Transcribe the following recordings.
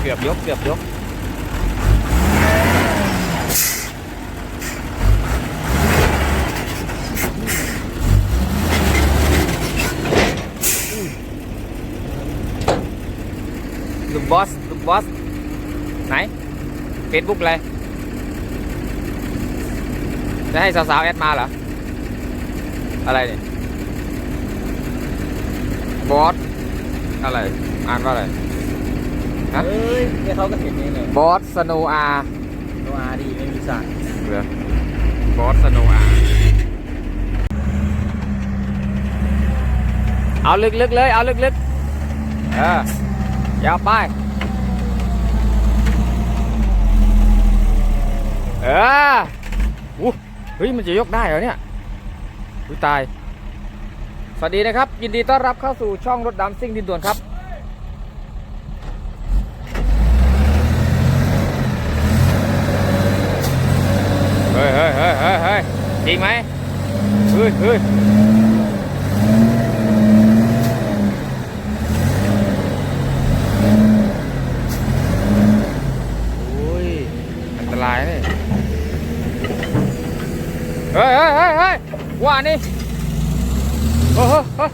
เกือบยกเกือบยกลุงบอสลุงบอส ไหนเฟซบุ๊กอะไรจะให้สาวๆแอดมาเหรอ อะไรเนี่ยบอส อะไร อ่านว่าอะไร ฮะ เอ้ยเนี่ยเขาก็เห็นเองเลยบอสสโนอาโนอาดีไม่มีสั่งเหรอบอสสโนอาเอาลึกๆเลย เอาลึกๆเออยาวไป เอออู้เฮ้ย มันจะยกได้เหรอเนี่ยอุ้ยตาย สวัสดีนะครับ ยินดีต้อนรับเข้าสู่ช่องรถดำซิ่งดินด่วนครับ เฮ้ยเฮ้ยเฮ้ยเฮ้ยเฮ้ย จริงไหมเฮ้ยเฮ้ยโอ้ยอันตรายเลยเฮ้ยเฮ้ยเฮ้ยเฮ้ยว่านี่เฮ้ยเฮ้ยเฮ้ย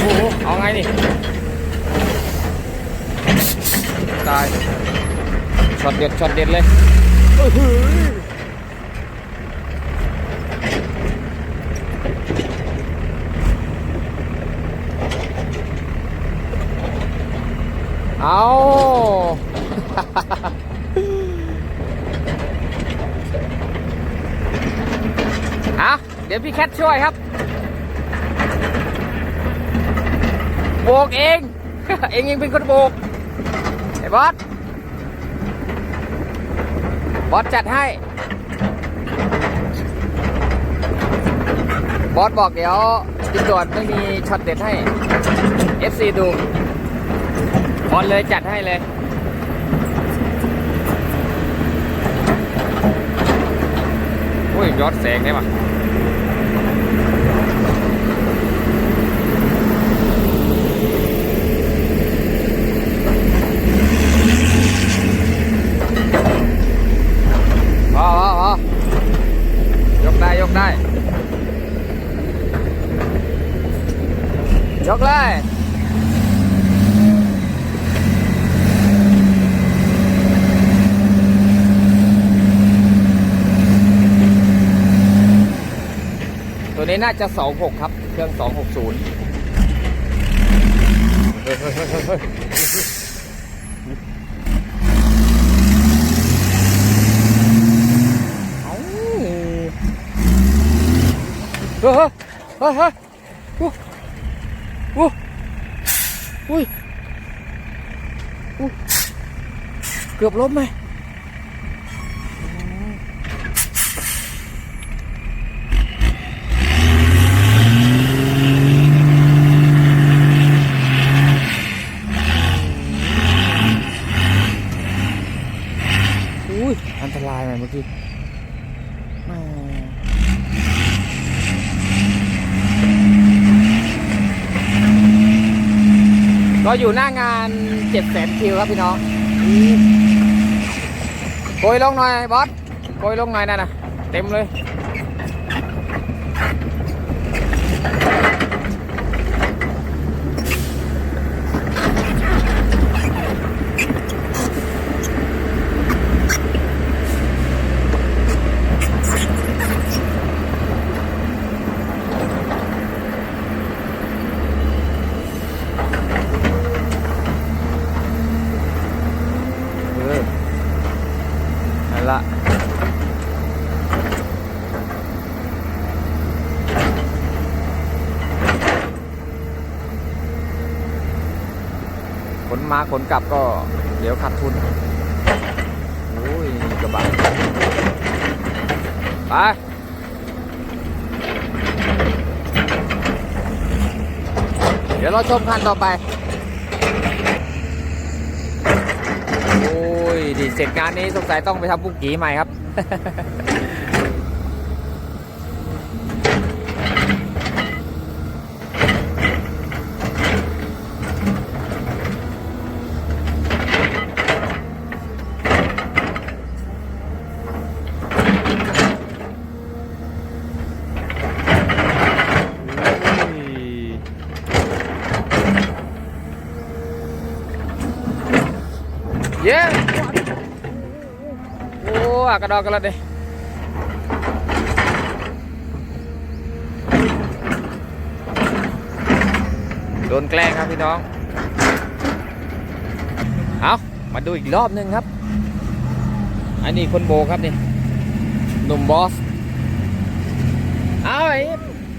โอ้โหเอาไงนี่ ตายช็อตเด็ดช็อตเด็ดเลยเอาอะเดี๋ยวพี่แคทช่วยครับโบกเอง เองเองเป็นคนโบก บอส บอสจัดให้ บอสบอกเดี๋ยวดินด่วนไม่มีช็อตเด็ดให้ FC ดู บอสเลยจัดให้เลยโอ้ยยอดแสงได้ปะพอพอพอยก ได้ ยกได้ ยกเลยตัวนี้น่าจะ 26 ครับ เครื่อง 260เฮ้ยเฮ้ยเฮ้ยเฮ้ยเฮ้ยเอ้าเฮ้ย เฮ้ยเฮ้ยเฮ้ยอู้อู้อุ้ยอู้เกือบล้มไหม อุ้ยอันตรายไหมเมื่อกี้แม่ เราอยู่หน้างานเจ็ดแสนคิวครับพี่น้องโกยลงหน่อยบอสโกยลงหน่อยนั่นนะเต็มเลย มาขนกลับก็เดี๋ยวขาดทุนโอ้ยกระบะไปเดี๋ยวเราชมคันต่อไป โอ้ยดิเสร็จงานนี้สงสัยต้องไปทำปุกกี้ใหม่ครับ เย้โอ้อากระดอกกระเดยโดนแกล้งครับพี่น้อง เอามาดูอีกรอบหนึงครับ อันนี้คนโบครับนี่หนุ่มบอส เอาไอ้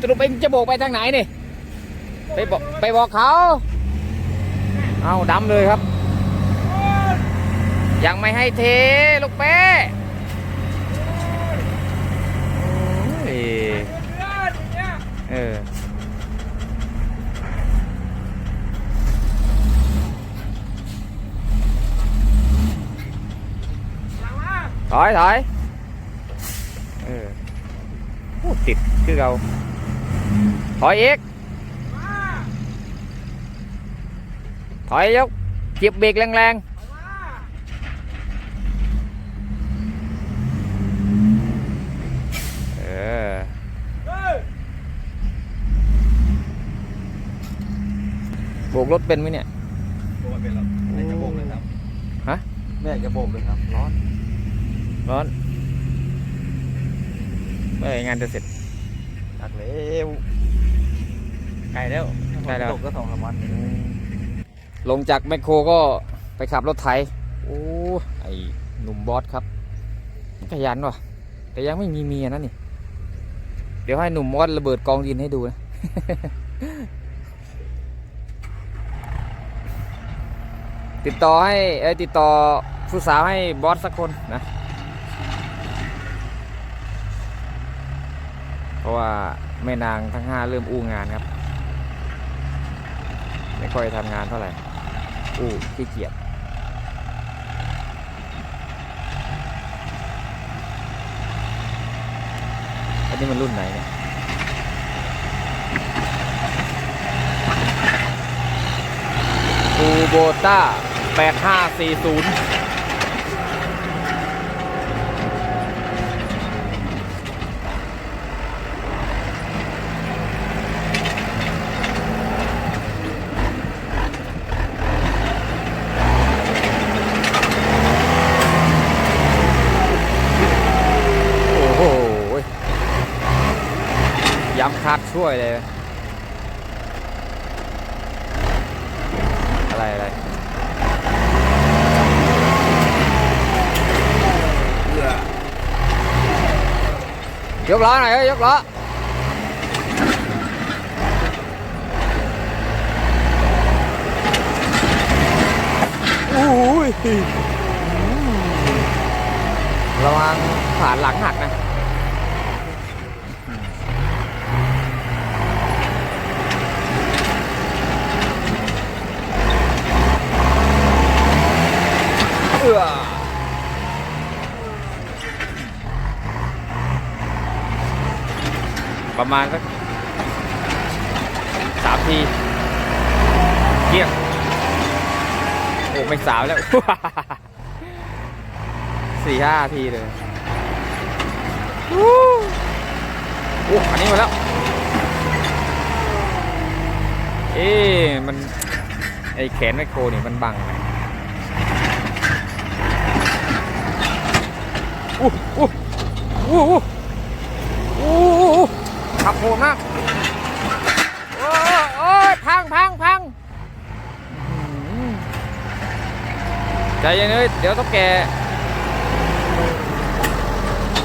สรุปเองจะโบกไปทางไหนนี่ ไปบอกไปบอกเขา เอาดำเลยครับ ยังไม่ให้เทลูกเป้เออถอยถอยเออติดคือเราถอยอีกถอยยกเจีบเบรกแรงๆ เออ โบกรถเป็นไหมเนี่ยโบกเป็นแล้วไม่อยากจะโบกเลยครับฮะไม่อยากจะโบกเลยครับร้อนร้อนเมื่อไหร่งานจะเสร็จตักเร็วใกล้แล้วใกล้แล้วตกก็สองสามวันลงจากแมคโครก็ไปขับรถไถโอ้ไอหนุ่มบอสครับขยันว่ะ แต่ยังไม่มีเมียนะนี่ เดี๋ยวให้หนุ่มบอสระเบิดกองดินให้ดูนะ ติดต่อให้เอติดต่อผู้สาวให้บอสสักคนนะ เพราะว่าแม่นางทั้งห้าเริ่มอู้งานครับ ไม่ค่อยทำงานเท่าไหร่ อู้ขี้เกียจอันนี้มันรุ่นไหนเนี่ยคูโบต้า 8540โอ้โหย้ำคัดช่วยเลย อะไรอะไร ยกล้อหน่อยเอ้ยยกล้ออู้ยระวังผ่านหลังหักนะเอื้อ ประมาณสักสามทีเกลียงโอ้ไม่สามแล้วสี่ห้าทีเลยอู้โอ้อันนี้มาแล้ว เอ๊มันไอแขนไมโครนี่มันบังไหมอู้อู้อู้อู้อู้ ขับโหดมากโอ้ยโอ้พังพังพังใจเย็นเลยเดี๋ยวต้องแก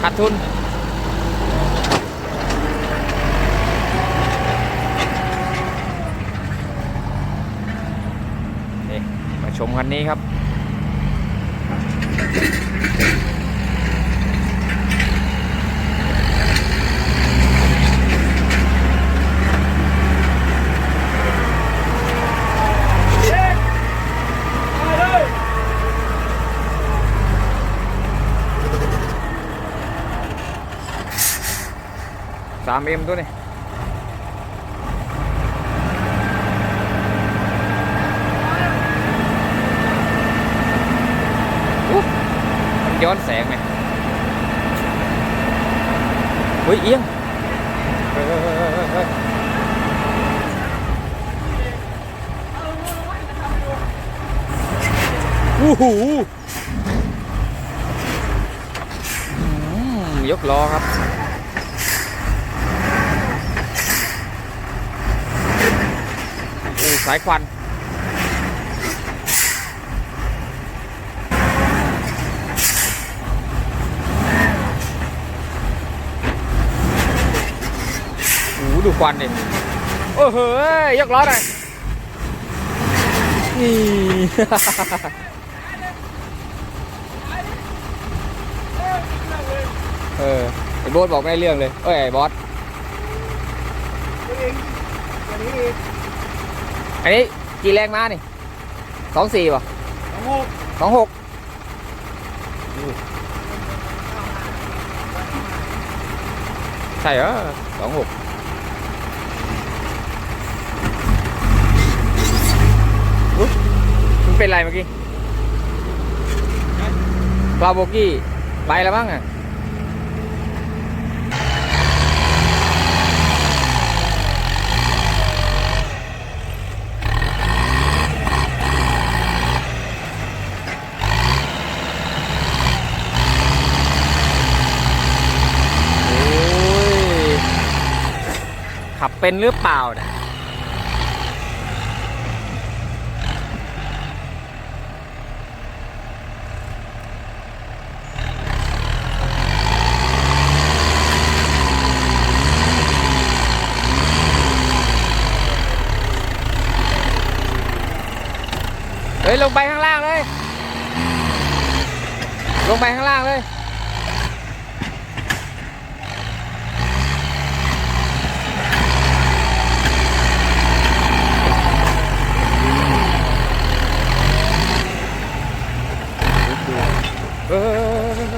ขาดทุนนี่มาชมคันนี้ครับ สามเอ็มตัวนี่อุ๊ยมันย้อนแสงไหมเฮ้ยเอียงเฮ้ยเฮ้เฮ้ยเฮ้ยเฮ้ยอู้หูยกล้อครับ อสบอกไม่ได้เรื่องเลยเอ้ยไอ้บอสอันนี้กี่แรงม้านี่สองสี่ป่ะสองหกใช่เหรอสองหกอุ๊ยมันเป็นไรเมื่อกี้ปลาโบกี้ไปแล้วมั้งอะ เป็นหรือเปล่าเนี่ยเฮ้ยลงไปข้างล่างเลย ลงไปข้างล่างเลย เออ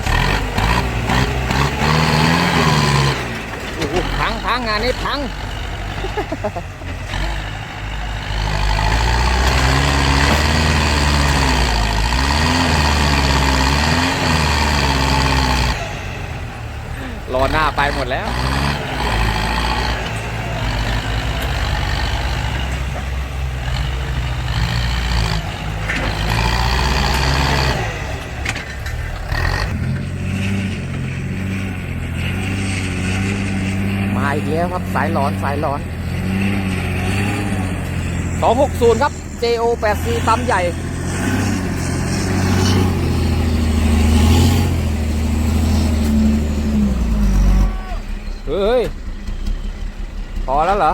พังพังงานนี้พังรอหน้าไปหมดแล้ว มาอีกแล้วครับ สายหลอนสายหลอน260 ครับ JO 8 C ปั๊มใหญ่เฮ้ย พอแล้วเหรอ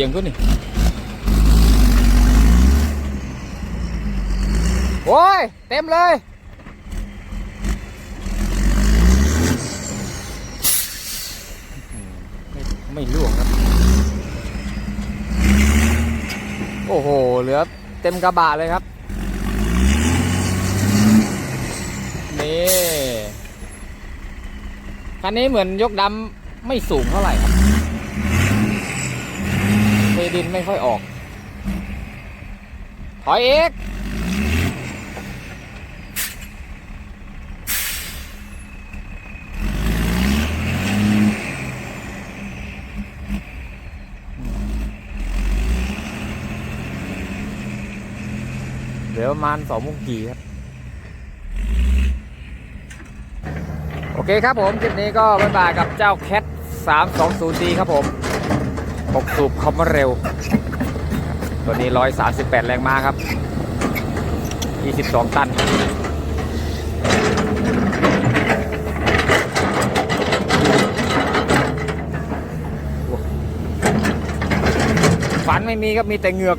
อียงขึ้นนี่ โอ้ย เต็มเลยไม่ไม่ล่วงครับ โอ้โห เหลือเต็มกระบะเลยครับ นี่ คันนี้เหมือนยกดำไม่สูงเท่าไหร่ครับเท ดินไม่ค่อยออก ถอยเอกเหลือประมาณสองโมงกี่ครับ โอเคครับผม คลิปนี้ก็บ๊ายบายกับเจ้าแคท 320 d ครับผม 6สูบคอมเร็ว ตัวนี้ 138 แรงม้าครับ 22 ตันฟันไม่มีครับ มีแต่เหงือก